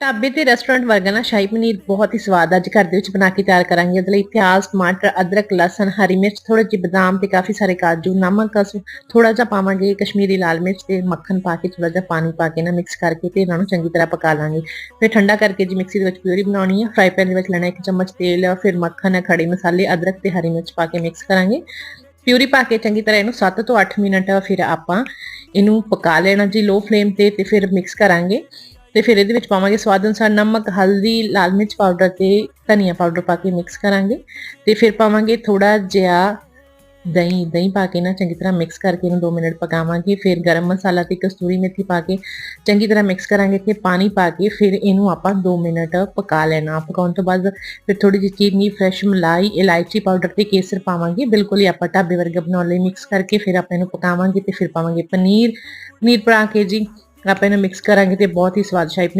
ਢਾਬੇ ਤੇ ਰੈਸਟੋਰੈਂਟ ਵਰਗਾ ਨਾ ਸ਼ਾਹੀ ਪਨੀਰ ਬਹੁਤ ਹੀ ਸਵਾਦ ਅੱਜ ਘਰ ਦੇ ਵਿੱਚ ਬਣਾ ਕੇ ਤਿਆਰ ਕਰਾਂਗੇ। ਉਹਦੇ ਲਈ ਪਿਆਜ਼, ਟਮਾਟਰ, ਅਦਰਕ, ਲਸਣ, ਹਰੀ ਮਿਰਚ ਥੋੜੇ ਜਿਹੇ ਬਦਾਮ ਤੇ ਕਾਫੀ ਸਾਰੇ ਕਾਜੂ, ਨਮਕ ਥੋੜਾ ਜਿਹਾ ਪਾਵਾਂਗੇ, ਕਸ਼ਮੀਰੀ ਲਾਲ ਮਿਰਚ ਤੇ ਮੱਖਣ ਪਾ ਕੇ ਥੋੜਾ ਜਿਹਾ ਪਾਣੀ ਪਾ ਕੇ ਨਾ ਮਿਕਸ ਕਰਕੇ ਤੇ ਇਹਨਾਂ ਨੂੰ ਚੰਗੀ ਤਰ੍ਹਾਂ ਪਕਾ ਲਾਂਗੇ। ਫਿਰ ਠੰਡਾ ਕਰਕੇ ਜੀ ਮਿਕਸੀ ਦੇ ਵਿੱਚ ਪਿਊਰੀ ਬਣਾਉਣੀ ਹੈ ਫਰਾਈ ਪੈਨ ਦੇ ਵਿੱਚ ਲੈਣਾ ਇੱਕ ਚਮਚ ਤੇਲ, ਫਿਰ ਮੱਖਣ, ਖੜੇ ਮਸਾਲੇ, ਅਦਰਕ ਤੇ ਹਰੀ ਮਿਰਚ ਪਾ ਕੇ ਮਿਕਸ ਕਰਾਂਗੇ। ਪਿਊਰੀ ਪਾ ਕੇ ਚੰਗੀ ਤਰ੍ਹਾਂ ਇਹਨੂੰ 7 ਤੋਂ 8 ਮਿੰਟ ਫਿਰ ਆਪਾਂ ਇਹਨੂੰ ਪਕਾ ਲੈਣਾ ਜੀ ਲੋ ਫਲੇਮ ਤੇ ਤੇ ਫਿਰ ਮਿਕਸ ਕਰਾਂਗੇ। ਤੇ ਫਿਰ ਇਹਦੇ ਵਿੱਚ ਪਾਵਾਂਗੇ ਸਵਾਦ ਅਨੁਸਾਰ ਨਮਕ, ਹਲਦੀ, ਲਾਲ ਮਿਰਚ ਪਾਊਡਰ ਤੇ ਧਨੀਆ ਪਾਊਡਰ ਪਾ ਕੇ ਮਿਕਸ ਕਰਾਂਗੇ। ਤੇ ਫਿਰ ਪਾਵਾਂਗੇ ਥੋੜਾ ਜਿਹਾ ਦਹੀਂ ਦਹੀਂ ਪਾ ਕੇ ਨਾ ਚੰਗੀ ਤਰ੍ਹਾਂ ਮਿਕਸ ਕਰਕੇ ਇਹਨੂੰ 2 ਮਿੰਟ ਪਕਾਵਾਂਗੇ। ਫਿਰ ਗਰਮ ਮਸਾਲਾ ਤੇ ਕਸਤੂਰੀ ਮੇਥੀ ਪਾ ਕੇ ਚੰਗੀ ਤਰ੍ਹਾਂ ਮਿਕਸ ਕਰਾਂਗੇ ਤੇ ਪਾਣੀ ਪਾ ਕੇ ਫਿਰ ਇਹਨੂੰ ਆਪਾਂ 2 ਮਿੰਟ ਪਕਾ ਲੈਣਾ। ਪਕਾਉਣ ਤੋਂ ਬਾਅਦ ਫਿਰ ਥੋੜੀ ਜਿਹੀ ਚੀਨੀ ਫਰੈਸ਼ ਮਲਾਈ, ਇਲਾਇਚੀ ਪਾਊਡਰ ਤੇ ਕੇਸਰ ਪਾਵਾਂਗੇ। ਬਿਲਕੁਲ ਹੀ ਆਪਾਂ ਢਾਬੇ ਵਰਗਾ ਬਣਾਉਣ ਲਈ ਮਿਕਸ ਕਰਕੇ ਫਿਰ ਆਪਾਂ ਇਹਨੂੰ ਪਕਾਵਾਂਗੇ ਤੇ ਫਿਰ ਪਾਵਾਂਗੇ ਪਨੀਰ। ਪਨੀਰ ਪਾ ਕੇ ਜੀ ਆਪਾਂ ਇਹਨੂੰ ਮਿਕਸ ਕਰਾਂਗੇ ਤੇ ਬਹੁਤ ਹੀ ਸਵਾਦ ਸ਼ਾਹੀ ਪਨੀਰ